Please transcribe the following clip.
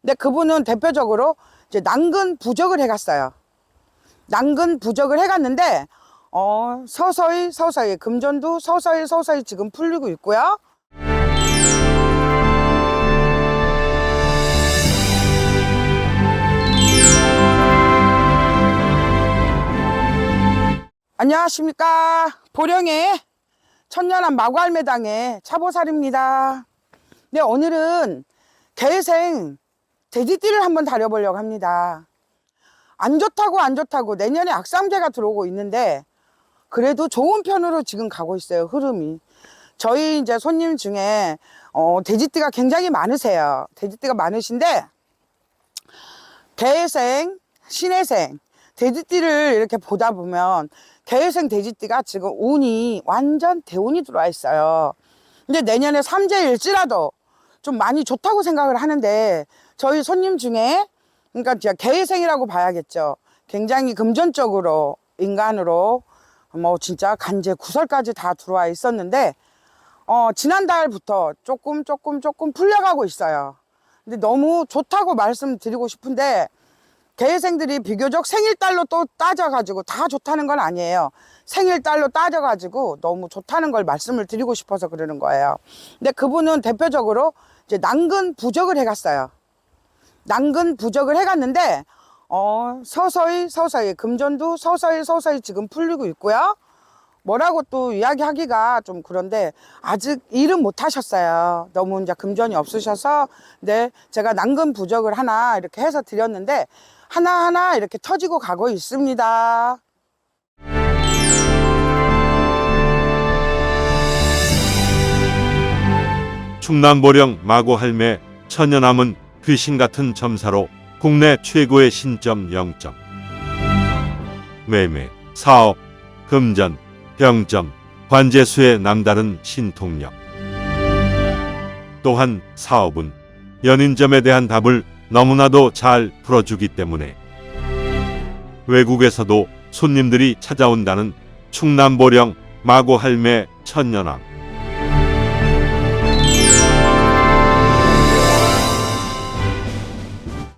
근데 그분은 대표적으로 이제 난근 부적을 해갔어요. 난근 부적을 해갔는데 어, 서서히 서서히 금전도 서서히 서서히 지금 풀리고 있고요. 안녕하십니까. 보령의 천년한 마구알매당의 차보살입니다. 네, 오늘은 개생 돼지띠를 한번 다려보려고 합니다. 안 좋다고 안 좋다고 내년에 악상제가 들어오고 있는데 그래도 좋은 편으로 지금 가고 있어요, 흐름이. 저희 이제 손님 중에 어, 돼지띠가 굉장히 많으세요. 돼지띠가 많으신데 개생, 신해생, 돼지띠를 이렇게 보다 보면 개생 돼지띠가 지금 운이 완전 대운이 들어와 있어요. 근데 내년에 삼재일지라도 좀 많이 좋다고 생각을 하는데 저희 손님 중에 그러니까 진짜 개생이라고 봐야겠죠. 굉장히 금전적으로 인간으로 뭐 진짜 간제 구설까지 다 들어와 있었는데 어 지난달부터 조금 조금 조금 풀려가고 있어요. 근데 너무 좋다고 말씀드리고 싶은데 개생들이 비교적 생일달로 또 따져가지고 다 좋다는 건 아니에요. 생일달로 따져가지고 너무 좋다는 걸 말씀을 드리고 싶어서 그러는 거예요. 근데 그분은 대표적으로 이제 난근 부적을 해갔어요. 난근 부적을 해갔는데 어, 서서히 서서히 금전도 서서히 서서히 지금 풀리고 있고요. 뭐라고 또 이야기하기가 좀 그런데 아직 일은 못 하셨어요. 너무 이제 금전이 없으셔서 네 제가 난근 부적을 하나 이렇게 해서 드렸는데 하나하나 이렇게 터지고 가고 있습니다. 충남 보령 마고 할매 천연함은 귀신 같은 점사로 국내 최고의 신점 0점. 매매, 사업, 금전, 병점, 관제수의 남다른 신통력. 또한 사업은 연인점에 대한 답을 너무나도 잘 풀어주기 때문에 외국에서도 손님들이 찾아온다는 충남 보령 마고 할매 천연함.